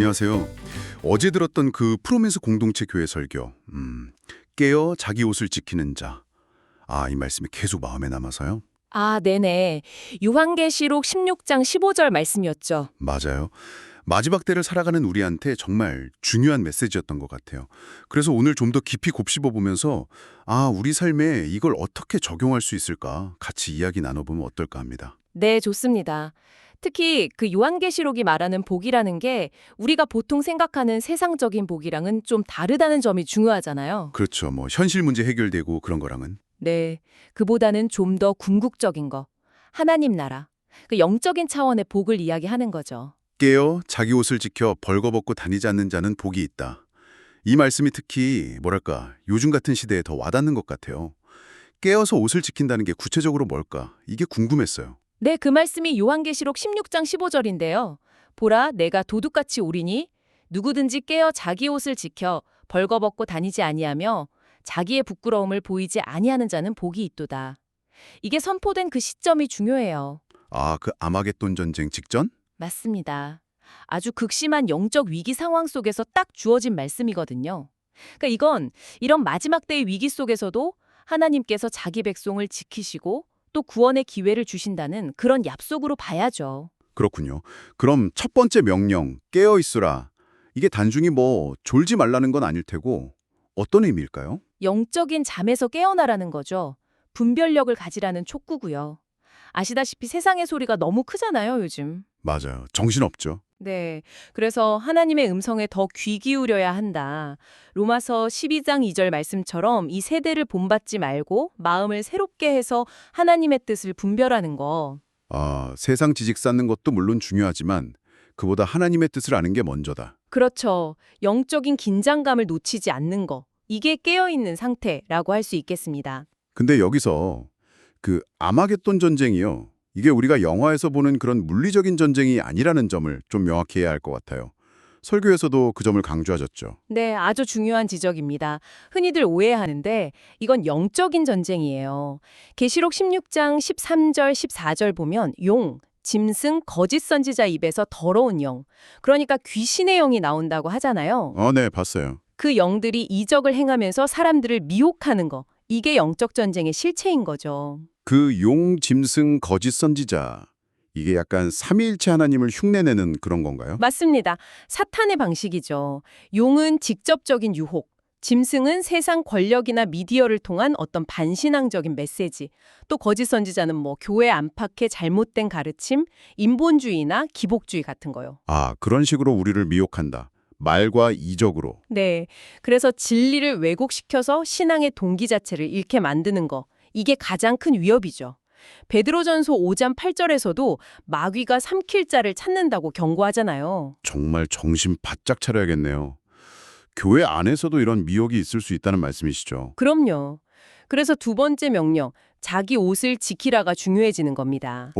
안녕하세요. 어제 들었던 그 프로미스 공동체 교회 설교. 음, 깨어 자기 옷을 지키는 자. 아, 이 말씀이 계속 마음에 남아서요. 아, 네네. 요한계시록 16장 15절 말씀이었죠. 맞아요. 마지막 때를 살아가는 우리한테 정말 중요한 메시지였던 것 같아요. 그래서 오늘 좀 더 깊이 곱씹어 보면서 아, 우리 삶에 이걸 어떻게 적용할 수 있을까 같이 이야기 나눠보면 어떨까 합니다. 네, 좋습니다. 특히 그 요한계시록이 말하는 복이라는 게 우리가 보통 생각하는 세상적인 복이랑은 좀 다르다는 점이 중요하잖아요. 그렇죠. 뭐 현실 문제 해결되고 그런 거랑은 네, 그보다는 좀 더 궁극적인 거. 하나님 나라. 그 영적인 차원의 복을 이야기하는 거죠. 깨어 자기 옷을 지켜 벌거벗고 다니지 않는 자는 복이 있다. 이 말씀이 특히 뭐랄까 요즘 같은 시대에 더 와닿는 것 같아요. 깨어서 옷을 지킨다는 게 구체적으로 뭘까? 이게 궁금했어요. 네, 그 말씀이 요한계시록 16장 15절인데요. 보라, 내가 도둑같이 오리니 누구든지 깨어 자기 옷을 지켜 벌거벗고 다니지 아니하며 자기의 부끄러움을 보이지 아니하는 자는 복이 있도다. 이게 선포된 그 시점이 중요해요. 아, 그 아마겟돈 전쟁 직전? 맞습니다. 아주 극심한 영적 위기 상황 속에서 딱 주어진 말씀이거든요. 그러니까 이건 이런 마지막 때의 위기 속에서도 하나님께서 자기 백성을 지키시고 또 구원의 기회를 주신다는 그런 약속으로 봐야죠. 그렇군요. 그럼 첫 번째 명령, 깨어 있으라. 이게 단순히 뭐 졸지 말라는 건 아닐 테고 어떤 의미일까요? 영적인 잠에서 깨어나라는 거죠. 분별력을 가지라는 촉구고요. 아시다시피 세상의 소리가 너무 크잖아요, 요즘. 맞아요. 정신없죠. 네. 그래서 하나님의 음성에 더 귀 기울여야 한다. 로마서 12장 2절 말씀처럼 이 세대를 본받지 말고 마음을 새롭게 해서 하나님의 뜻을 분별하는 거. 아, 세상 지식 쌓는 것도 물론 중요하지만 그보다 하나님의 뜻을 아는 게 먼저다. 그렇죠. 영적인 긴장감을 놓치지 않는 거. 이게 깨어있는 상태라고 할 수 있겠습니다. 근데 여기서 그 아마겟돈 전쟁이요. 이게 우리가 영화에서 보는 그런 물리적인 전쟁이 아니라는 점을 좀 명확히 해야 할 것 같아요. 설교에서도 그 점을 강조하셨죠. 네, 아주 중요한 지적입니다. 흔히들 오해하는데 이건 영적인 전쟁이에요. 계시록 16장 13절 14절 보면 용, 짐승, 거짓 선지자 입에서 더러운 영, 그러니까 귀신의 영이 나온다고 하잖아요. 어, 네, 봤어요. 그 영들이 이적을 행하면서 사람들을 미혹하는 거. 이게 영적 전쟁의 실체인 거죠. 그 용, 짐승, 거짓 선지자. 이게 약간 삼위일체 하나님을 흉내내는 그런 건가요? 맞습니다. 사탄의 방식이죠. 용은 직접적인 유혹, 짐승은 세상 권력이나 미디어를 통한 어떤 반신앙적인 메시지, 또 거짓 선지자는 뭐 교회 안팎의 잘못된 가르침, 인본주의나 기복주의 같은 거요. 아, 그런 식으로 우리를 미혹한다. 말과 이적으로. 네. 그래서 진리를 왜곡시켜서 신앙의 동기 자체를 잃게 만드는 거. 이게 가장 큰 위협이죠. 베드로전서 5장 8절에서도 마귀가 삼킬 자를 찾는다고 경고하잖아요. 정말 정신 바짝 차려야겠네요. 교회 안에서도 이런 미혹이 있을 수 있다는 말씀이시죠. 그럼요. 그래서 두 번째 명령, 자기 옷을 지키라가 중요해지는 겁니다.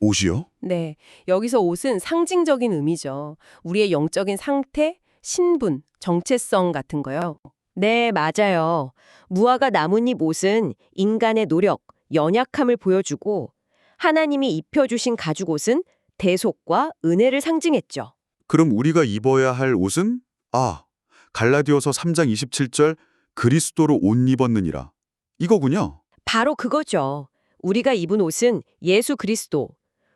옷이요? 네. 여기서 옷은 상징적인 의미죠. 우리의 영적인 상태, 신분, 정체성 같은 거요. 네, 맞아요. 무화과 나뭇잎 옷은 인간의 노력, 연약함을 보여주고 하나님이 입혀주신 가죽 옷은 대속과 은혜를 상징했죠. 그럼 우리가 입어야 할 옷은? 아, 갈라디아서 3장 27절 그리스도로 옷 입었느니라. 이거군요. 바로 그거죠. 우리가 입은 옷은 예수 그리스도,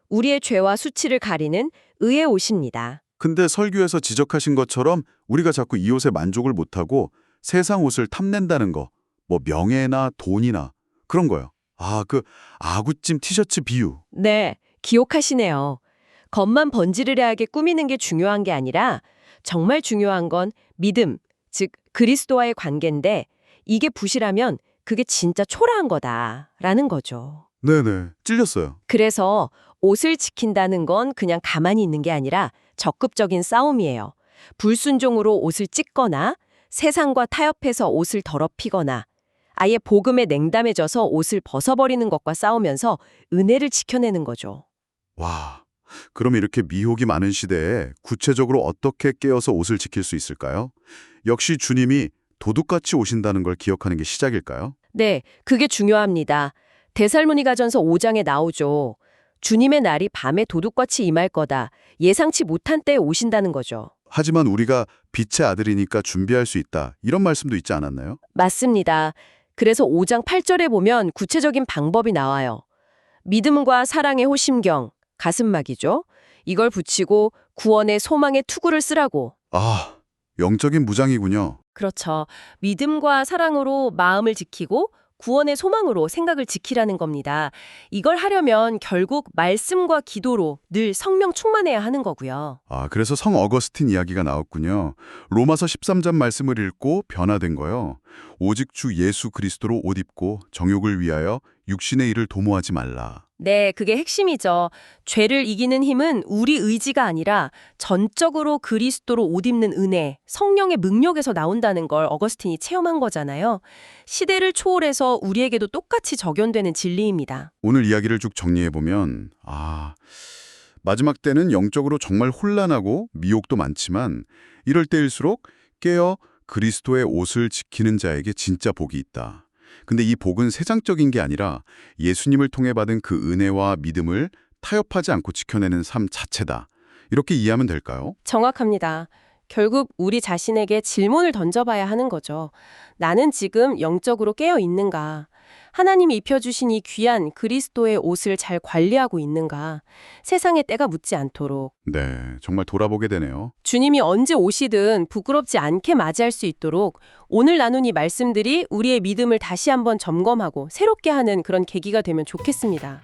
우리의 죄와 수치를 가리는 의의 옷입니다. 근데 설교에서 지적하신 것처럼 우리가 자꾸 이 옷에 만족을 못하고 세상 옷을 탐낸다는 거, 뭐 명예나 돈이나 그런 거요. 아, 그 아구찜 티셔츠 비유. 네, 기억하시네요. 겉만 번지르르하게 꾸미는 게 중요한 게 아니라 정말 중요한 건 믿음, 즉 그리스도와의 관계인데 이게 부실하면 그게 진짜 초라한 거다라는 거죠. 네네, 찔렸어요. 그래서 옷을 지킨다는 건 그냥 가만히 있는 게 아니라 적극적인 싸움이에요. 불순종으로 옷을 찢거나 세상과 타협해서 옷을 더럽히거나 아예 복음에 냉담해져서 옷을 벗어버리는 것과 싸우면서 은혜를 지켜내는 거죠. 와, 그럼 이렇게 미혹이 많은 시대에 구체적으로 어떻게 깨어서 옷을 지킬 수 있을까요? 역시 주님이 도둑같이 오신다는 걸 기억하는 게 시작일까요? 네, 그게 중요합니다. 데살로니가전서 5장에 나오죠. 주님의 날이 밤에 도둑같이 임할 거다. 예상치 못한 때에 오신다는 거죠. 하지만 우리가 빛의 아들이니까 준비할 수 있다. 이런 말씀도 있지 않았나요? 맞습니다. 그래서 5장 8절에 보면 구체적인 방법이 나와요. 믿음과 사랑의 호심경, 가슴막이죠. 이걸 붙이고 구원의 소망의 투구를 쓰라고. 아, 영적인 무장이군요. 그렇죠. 믿음과 사랑으로 마음을 지키고 구원의 소망으로 생각을 지키라는 겁니다. 이걸 하려면 결국 말씀과 기도로 늘 성령 충만해야 하는 거고요. 아, 그래서 성 어거스틴 이야기가 나왔군요. 로마서 13장 말씀을 읽고 변화된 거요. 오직 주 예수 그리스도로 옷 입고 정욕을 위하여 육신의 일을 도모하지 말라. 네, 그게 핵심이죠. 죄를 이기는 힘은 우리 의지가 아니라 전적으로 그리스도로 옷 입는 은혜, 성령의 능력에서 나온다는 걸 어거스틴이 체험한 거잖아요. 시대를 초월해서 우리에게도 똑같이 적용되는 진리입니다. 오늘 이야기를 쭉 정리해 보면 아, 마지막 때는 영적으로 정말 혼란하고 미혹도 많지만 이럴 때일수록 깨어 그리스도의 옷을 지키는 자에게 진짜 복이 있다. 근데 이 복은 세상적인 게 아니라 예수님을 통해 받은 그 은혜와 믿음을 타협하지 않고 지켜내는 삶 자체다. 이렇게 이해하면 될까요? 정확합니다. 결국 우리 자신에게 질문을 던져봐야 하는 거죠. 나는 지금 영적으로 깨어 있는가? 하나님이 입혀주신 이 귀한 그리스도의 옷을 잘 관리하고 있는가? 세상의 때가 묻지 않도록. 네, 정말 돌아보게 되네요. 주님이 언제 오시든 부끄럽지 않게 맞이할 수 있도록 오늘 나눈 이 말씀들이 우리의 믿음을 다시 한번 점검하고 새롭게 하는 그런 계기가 되면 좋겠습니다.